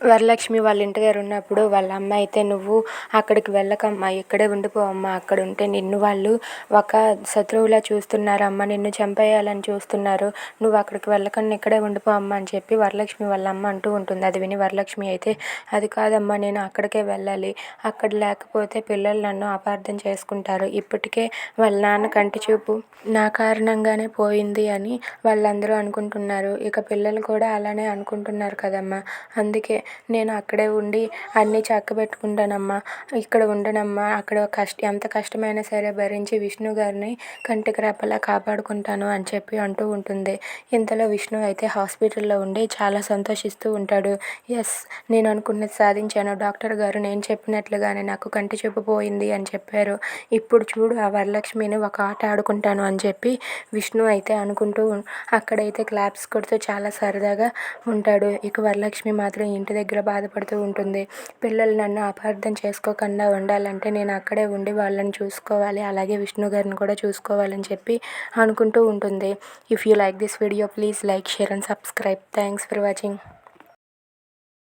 వరలక్ష్మి వాళ్ళ ఇంటి దగ్గర ఉన్నప్పుడు వాళ్ళ అమ్మ అయితే నువ్వు అక్కడికి వెళ్ళకమ్మా ఇక్కడే ఉండిపోవమ్మా అక్కడ ఉంటే నిన్ను వాళ్ళు ఒక శత్రువులా చూస్తున్నారమ్మా నిన్ను చంపేయాలని చూస్తున్నారు. నువ్వు అక్కడికి వెళ్ళకుండా ఇక్కడే ఉండిపోవమ్మా అని చెప్పి వరలక్ష్మి వాళ్ళ అమ్మ అంటూ ఉంటుంది. అది విని వరలక్ష్మి అయితే అది కాదమ్మా నేను అక్కడికే వెళ్ళాలి. అక్కడ లేకపోతే పిల్లలు నన్ను అపార్థం చేసుకుంటారు. ఇప్పటికే వాళ్ళ నాన్న కంటి చూపు నా కారణంగానే పోయింది అని వాళ్ళందరూ అనుకుంటున్నారు. ఇక పిల్లలు కూడా అలానే అనుకుంటున్నారు కదమ్మా. అందుకే నేను అక్కడే ఉండి అన్నీ చక్కబెట్టుకుంటానమ్మా. ఇక్కడ ఉండనమ్మా. అక్కడ కష్ట ఎంత కష్టమైనా సరే భరించి విష్ణు గారిని కంటికి రెప్పలా కాపాడుకుంటాను అని చెప్పి అంటూ ఉంటుంది. ఇంతలో విష్ణు అయితే హాస్పిటల్లో ఉండి చాలా సంతోషిస్తూ ఉంటాడు. ఎస్ నేను అనుకున్నది సాధించాను. డాక్టర్ గారు నేను చెప్పినట్లుగానే నాకు కంటి చూపు పోయింది అని చెప్పారు. ఇప్పుడు చూడు ఆ వరలక్ష్మిని ఒక ఆట ఆడుకుంటాను అని చెప్పి విష్ణు అయితే అనుకుంటూ అక్కడైతే క్లాప్స్ కొడుతూ చాలా సరదాగా ఉంటాడు. ఇక వరలక్ష్మి మాత్రం ఇంటి దగ్గర బాధపడుతూ ఉంటుంది. పిల్లలు నన్ను అపార్థం చేసుకోకుండా ఉండాలంటే నేను అక్కడే ఉండి వాళ్ళని చూసుకోవాలి అలాగే విష్ణు గారిని కూడా చూసుకోవాలని చెప్పి అనుకుంటూ ఉంటుంది. If you like this video please like share and subscribe thanks for watching